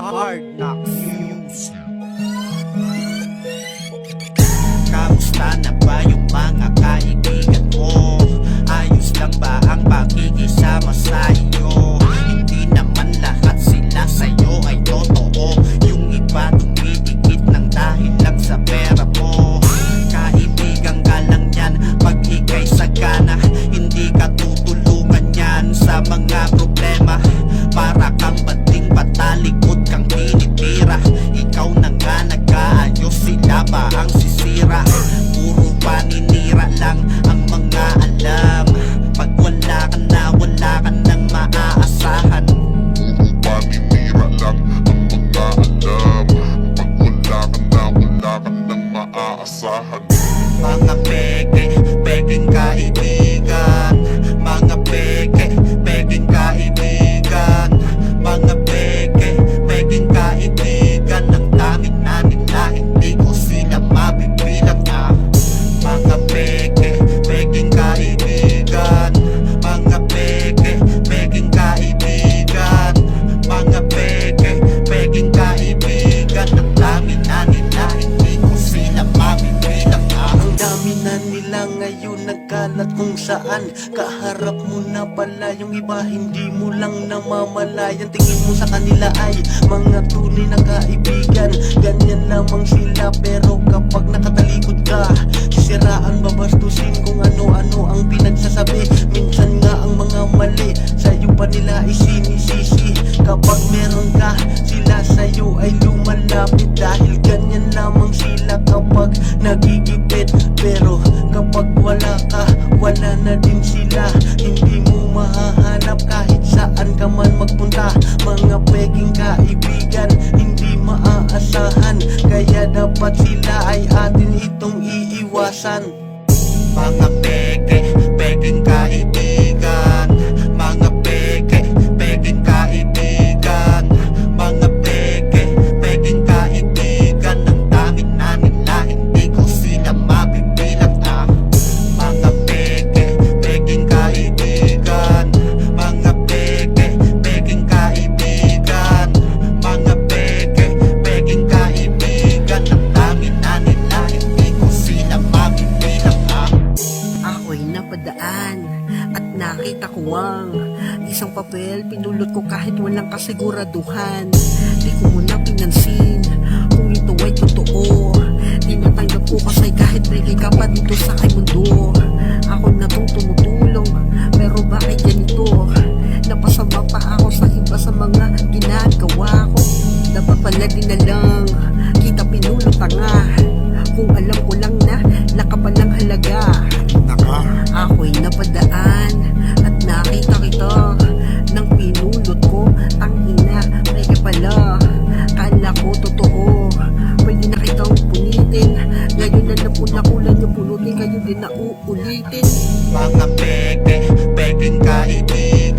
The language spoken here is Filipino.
hard knocks. Ngayon nagkalat kung saan? Kaharap mo na pala yung iba Hindi mo lang namamalayan. Tingin mo sa kanila ay mga tunay na kaibigan. Ganyan lamang sila pero kapag nakatalikod ka Sisiraan babastusin kung ano-ano ang pinagsasabi? Minsan nga ang mga mali Sa'yo pa nila isinisisi Kapag meron ka sila sa'yo ay lumalapit Dahil ganyan wala na din sila. Hindi mo mahahanap kahit saan ka man magpunta. Mga peking kaibigan, hindi maaasahan. Kaya dapat sila ay atin itong iiwasan. Mga peking nakita ko ang isang papel pinulot ko kahit walang kasiguraduhan. Di ko muna pinansin kung ito ay totoo. Ko ang ina Pwede pala. Kala ko totoo. Pwede na kitang punitin Ngayon na napunakulan yung pulutin Kayo din na uulitin Mga peke, peking kaibigan